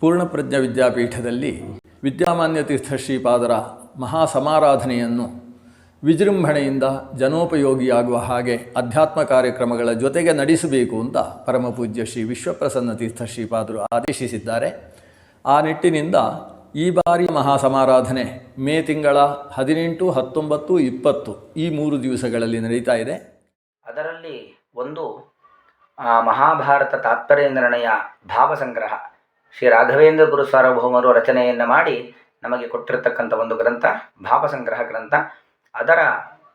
ಪೂರ್ಣಪ್ರಜ್ಞ ವಿದ್ಯಾಪೀಠದಲ್ಲಿ ವಿದ್ಯಾಮಾನ್ಯ ತೀರ್ಥ ಮಹಾ ಸಮಾರಾಧನೆಯನ್ನು ವಿಜೃಂಭಣೆಯಿಂದ ಜನೋಪಯೋಗಿಯಾಗುವ ಹಾಗೆ ಅಧ್ಯಾತ್ಮ ಕಾರ್ಯಕ್ರಮಗಳ ಜೊತೆಗೆ ನಡೆಸಬೇಕು ಅಂತ ಪರಮಪೂಜ್ಯ ಶ್ರೀ ವಿಶ್ವಪ್ರಸನ್ನ ತೀರ್ಥ ಶ್ರೀಪಾದರು ಆದೇಶಿಸಿದ್ದಾರೆ. ಆ ನಿಟ್ಟಿನಿಂದ ಈ ಬಾರಿ ಮಹಾ ಸಮಾರಾಧನೆ ಮೇ ತಿಂಗಳ ಹದಿನೆಂಟು, ಹತ್ತೊಂಬತ್ತು, ಇಪ್ಪತ್ತು ಈ ಮೂರು ದಿವಸಗಳಲ್ಲಿ ನಡೀತಾ ಇದೆ. ಅದರಲ್ಲಿ ಒಂದು ಮಹಾಭಾರತ ತಾತ್ಪರ್ಯ ನಿರ್ಣಯ ಭಾವಸಂಗ್ರಹ. ಶ್ರೀ ರಾಘವೇಂದ್ರ ಗುರು ಸಾರ್ವಭೌಮರು ರಚನೆಯನ್ನು ಮಾಡಿ ನಮಗೆ ಕೊಟ್ಟಿರತಕ್ಕಂಥ ಒಂದು ಗ್ರಂಥ, ಭಾವಸಂಗ್ರಹ ಗ್ರಂಥ. ಅದರ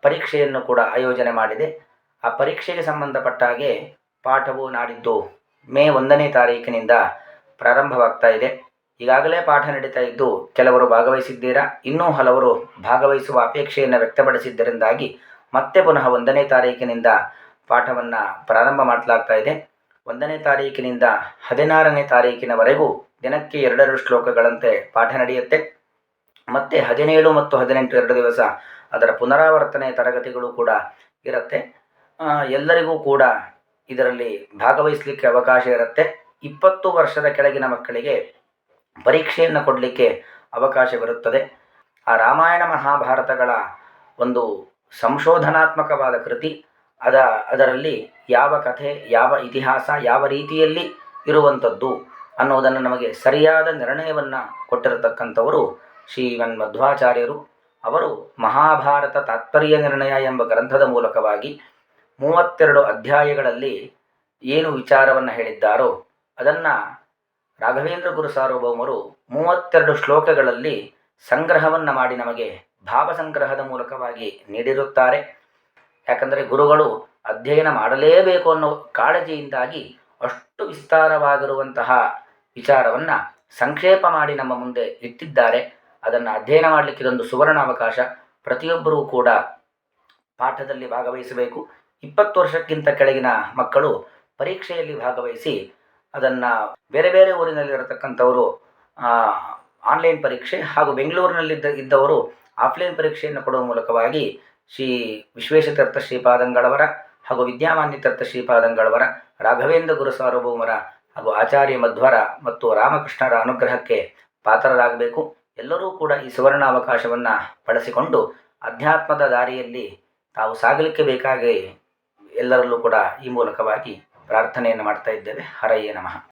ಪರೀಕ್ಷೆಯನ್ನು ಕೂಡ ಆಯೋಜನೆ ಮಾಡಿದೆ. ಆ ಪರೀಕ್ಷೆಗೆ ಸಂಬಂಧಪಟ್ಟ ಹಾಗೆ ಪಾಠವು ನಾಡಿದ್ದು ಮೇ ಒಂದನೇ ತಾರೀಕಿನಿಂದ ಪ್ರಾರಂಭವಾಗ್ತಾ ಇದೆ. ಈಗಾಗಲೇ ಪಾಠ ನಡೀತಾ ಇದ್ದು ಕೆಲವರು ಭಾಗವಹಿಸಿದ್ದೀರಾ? ಇನ್ನೂ ಹಲವರು ಭಾಗವಹಿಸುವ ಅಪೇಕ್ಷೆಯನ್ನು ವ್ಯಕ್ತಪಡಿಸಿದ್ದರಿಂದಾಗಿ ಮತ್ತೆ ಪುನಃ ಒಂದನೇ ತಾರೀಕಿನಿಂದ ಪಾಠವನ್ನು ಪ್ರಾರಂಭ ಮಾಡಲಾಗ್ತಾ ಇದೆ. ಒಂದನೇ ತಾರೀಕಿನಿಂದ ಹದಿನಾರನೇ ತಾರೀಕಿನವರೆಗೂ ದಿನಕ್ಕೆ ಎರಡೆರಡು ಶ್ಲೋಕಗಳಂತೆ ಪಾಠ ನಡೆಯುತ್ತೆ. ಮತ್ತೆ ಹದಿನೇಳು ಮತ್ತು ಹದಿನೆಂಟು ಎರಡು ದಿವಸ ಅದರ ಪುನರಾವರ್ತನೆ ತರಗತಿಗಳು ಕೂಡ ಇರುತ್ತೆ. ಎಲ್ಲರಿಗೂ ಕೂಡ ಇದರಲ್ಲಿ ಭಾಗವಹಿಸಲಿಕ್ಕೆ ಅವಕಾಶ ಇರುತ್ತೆ. ಇಪ್ಪತ್ತು ವರ್ಷದ ಕೆಳಗಿನ ಮಕ್ಕಳಿಗೆ ಪರೀಕ್ಷೆಯನ್ನು ಕೊಡಲಿಕ್ಕೆ ಅವಕಾಶವಿರುತ್ತದೆ. ಆ ರಾಮಾಯಣ ಮಹಾಭಾರತಗಳ ಒಂದು ಸಂಶೋಧನಾತ್ಮಕವಾದ ಕೃತಿ ಅದ ಅದರಲ್ಲಿ ಯಾವ ಕಥೆ, ಯಾವ ಇತಿಹಾಸ, ಯಾವ ರೀತಿಯಲ್ಲಿ ಇರುವಂಥದ್ದು ಅನ್ನೋದನ್ನು ನಮಗೆ ಸರಿಯಾದ ನಿರ್ಣಯವನ್ನು ಕೊಟ್ಟಿರತಕ್ಕಂಥವರು ಶ್ರೀಮನ್ ಮಧ್ವಾಚಾರ್ಯರು ಅವರು ಮಹಾಭಾರತ ತಾತ್ಪರ್ಯ ನಿರ್ಣಯ ಎಂಬ ಗ್ರಂಥದ ಮೂಲಕವಾಗಿ ಮೂವತ್ತೆರಡು ಅಧ್ಯಾಯಗಳಲ್ಲಿ ಏನು ವಿಚಾರವನ್ನು ಹೇಳಿದ್ದಾರೋ, ಅದನ್ನು ರಾಘವೇಂದ್ರ ಗುರು ಸಾರ್ವಭೌಮರು ಮೂವತ್ತೆರಡು ಶ್ಲೋಕಗಳಲ್ಲಿ ಸಂಗ್ರಹವನ್ನು ಮಾಡಿ ನಮಗೆ ಭಾವಸಂಗ್ರಹದ ಮೂಲಕವಾಗಿ ನೀಡಿರುತ್ತಾರೆ. ಯಾಕಂದರೆ ಗುರುಗಳು ಅಧ್ಯಯನ ಮಾಡಲೇಬೇಕು ಅನ್ನೋ ಕಾಳಜಿಯಿಂದಾಗಿ ಅಷ್ಟು ವಿಸ್ತಾರವಾಗಿರುವಂತಹ ವಿಚಾರವನ್ನು ಸಂಕ್ಷೇಪ ಮಾಡಿ ನಮ್ಮ ಮುಂದೆ ಇಟ್ಟಿದ್ದಾರೆ. ಅದನ್ನು ಅಧ್ಯಯನ ಮಾಡಲಿಕ್ಕೆ ಇದೊಂದು ಸುವರ್ಣ ಅವಕಾಶ ಪ್ರತಿಯೊಬ್ಬರೂ ಕೂಡ ಪಾಠದಲ್ಲಿ ಭಾಗವಹಿಸಬೇಕು. ಇಪ್ಪತ್ತು ವರ್ಷಕ್ಕಿಂತ ಕೆಳಗಿನ ಮಕ್ಕಳು ಪರೀಕ್ಷೆಯಲ್ಲಿ ಭಾಗವಹಿಸಿ ಅದನ್ನು ಬೇರೆ ಬೇರೆ ಊರಿನಲ್ಲಿರತಕ್ಕಂಥವರು ಆನ್ಲೈನ್ ಪರೀಕ್ಷೆ ಹಾಗೂ ಬೆಂಗಳೂರಿನಲ್ಲಿದ್ದ, ಇದ್ದವರು ಆಫ್ಲೈನ್ ಪರೀಕ್ಷೆಯನ್ನು ಕೊಡುವ ಮೂಲಕವಾಗಿ ಶ್ರೀ ವಿಶ್ವೇಶತೀರ್ಥ ಶ್ರೀಪಾದಂಗಳವರ ಹಾಗೂ ವಿದ್ಯಾಮಾನ್ಯ ತೀರ್ಥ ಶ್ರೀಪಾದಂಗಳವರ, ರಾಘವೇಂದ್ರ ಗುರು ಸಾರ್ವಭೌಮರ ಹಾಗೂ ಆಚಾರ್ಯ ಮಧ್ವರ ಮತ್ತು ರಾಮಕೃಷ್ಣರ ಅನುಗ್ರಹಕ್ಕೆ ಪಾತ್ರರಾಗಬೇಕು. ಎಲ್ಲರೂ ಕೂಡ ಈ ಸುವರ್ಣ ಅವಕಾಶವನ್ನು ಬಳಸಿಕೊಂಡು ಅಧ್ಯಾತ್ಮದ ದಾರಿಯಲ್ಲಿ ತಾವು ಸಾಗಲಿಕ್ಕೆ ಬೇಕಾಗಿ ಎಲ್ಲರಲ್ಲೂ ಕೂಡ ಈ ಮೂಲಕವಾಗಿ ಪ್ರಾರ್ಥನೆಯನ್ನು ಮಾಡ್ತಾ ಇದ್ದೇವೆ. ಹರಯ್ಯ ನಮಃ.